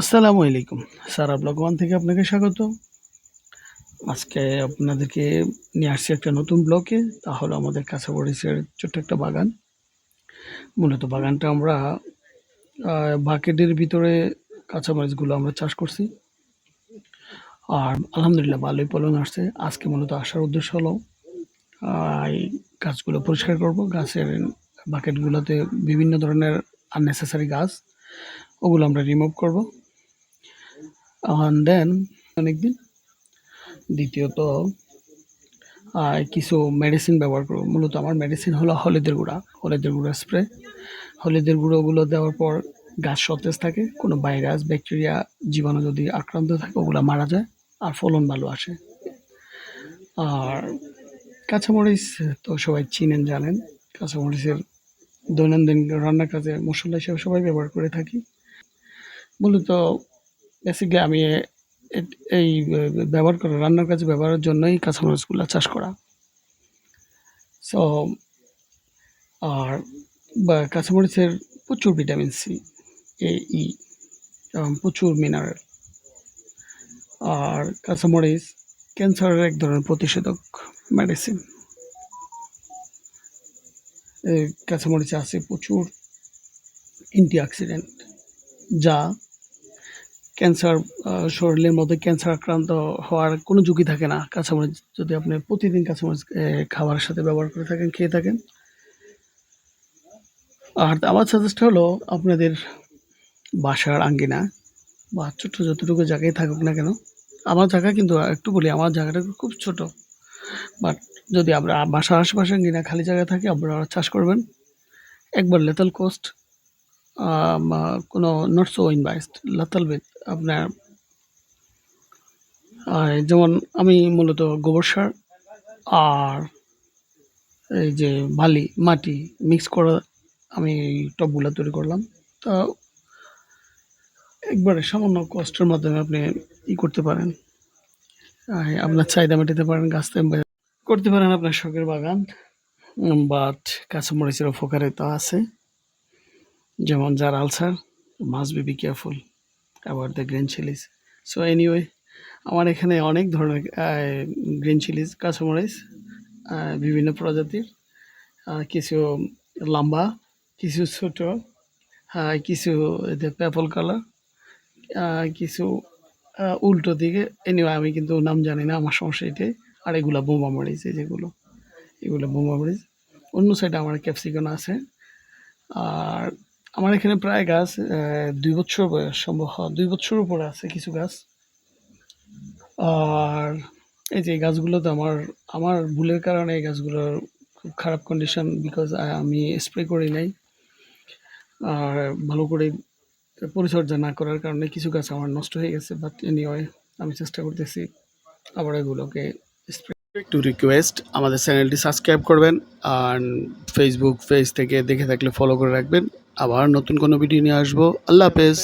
আসসালামু আলাইকুম। সারা blog one থেকে আপনাকে স্বাগত। আজকে আপনাদেরকে নিয়ে আসছি একটা নতুন ব্লকে। তা হলো আমাদের কাঁচামরিচের ছোট্ট একটা বাগান। মূলত বাগানটা আমরা বাকেটের ভিতরে কাঁচামরিচগুলো আমরা চাষ করছি। আর আলহামদুলিল্লাহ ভালোই ফলন আসছে। আজকে মূলত আসার উদ্দেশ্য হলো এই গাছগুলো পরিষ্কার করব। গাছের বাকেটগুলোতে বিভিন্ন ধরনের আননেসেসারি গাছ, ওগুলো আমরা রিমুভ করব। দেন অনেকদিন। দ্বিতীয়ত আহ, কিছু মেডিসিন ব্যবহার করব। মূলত আমার মেডিসিন হলো হলুদের গুঁড়া হলুদের গুঁড়া স্প্রে হলুদের গুঁড়োগুলো দেওয়ার পর গাছ সতেজ থাকে কোনো ভাইরাস ব্যাকটেরিয়া জীবাণু যদি আক্রান্ত থাকে ওগুলো মারা যায় আর ফলন ভালো আসে। আর কাঁচামরিচ তো সবাই চিনেন জানেন। কাঁচামরিচের দৈনন্দিন রান্নার কাজে মশলা হিসেবে সবাই ব্যবহার করে থাকি। মূলত বেসিক্যালি আমি এই ব্যবহার করা, রান্নার কাজে ব্যবহারের জন্যই কাঁচামরিচগুলো চাষ করা। সো আর কাঁচামরিচের প্রচুর ভিটামিন সি এ ই এবং প্রচুর মিনারেল আর কাঁচামরিচ ক্যান্সারের এক ধরনের প্রতিষেধক মেডিসিন কাঁচামরিচে আছে প্রচুর অ্যান্টিঅক্সিডেন্ট যা ক্যান্সার শরীরের মধ্যে ক্যান্সার আক্রান্ত হওয়ার কোনো ঝুঁকি থাকে না। কাঁচামরিচ যদি আপনি প্রতিদিন কাঁচামরিচ খাবারের সাথে ব্যবহার করে থাকেন, খেয়ে থাকেন। আর আমার সাজেস্ট হলো আপনাদের বাসার আঙ্গিনা বা ছোট্ট যতটুকু জায়গায় থাকুক না কেন, আমার জায়গা কিন্তু একটু বলি, আমার জায়গাটা খুব ছোট। বাট যদি আমরা বাসার আশেপাশে আঙ্গিনা খালি জায়গা থাকে, আপনারা চাষ করবেন। একবার লেতাল কোস্ট কোনো নট সো লেতাল উইথ আপনার যেমন আমি মূলত গোবর সার আর এই যে বালি, মাটি মিক্স করা আমি এই টবগুলো তৈরি করলাম। তা একবারে সামান্য কষ্টের মাধ্যমে আপনি ই করতে পারেন। আপনার চাহিদা মেটাতে পারেন, গাছ করতে পারেন আপনার শখের বাগান বাট কাঁচামরিচের উপকারিতা আছে। যেমন যার ulcer must be be careful about the green chillies so anyway আমার এখানে অনেক ধরনের গ্রিন চিলিস আহ, বিভিন্ন প্রজাতির কিছু লম্বা কিছু ছোট কিছু পেপল কালার কিছু উল্টো দিকে। এনিওয়ে আমি কিন্তু নাম জানি না আমার সমস্যা এটাই। আর এগুলো বোমা মরিচ এই যেগুলো এগুলো বোমা মরিচ। অন্য সাইডে আমার ক্যাপসিকাম আছে। আর আমার এখানে প্রায় গাছ দুই বছর বয়স সম্ভব হয়, দুই বছর উপরে আছে কিছু গাছ। আর এই যে গাছগুলোতে আমার আমার ভুলের কারণে এই গাছগুলোর খুব খারাপ কন্ডিশন বিকজ আমি স্প্রে করি নাই। আর ভালো করে পরিচর্যা না করার কারণে কিছু গাছ আমার নষ্ট হয়ে গেছে বাট এনিওয়ে আমি চেষ্টা করতেছি আবার এগুলোকে স্প্রে একটু রিকোয়েস্ট আমাদের চ্যানেলটি সাবস্ক্রাইব করবেন আর ফেসবুক পেজ থেকে দেখে থাকলে ফলো করে রাখবেন। আবার নতুন কোনো ভিডিও নিয়ে আসব। আল্লাহ হাফেজ।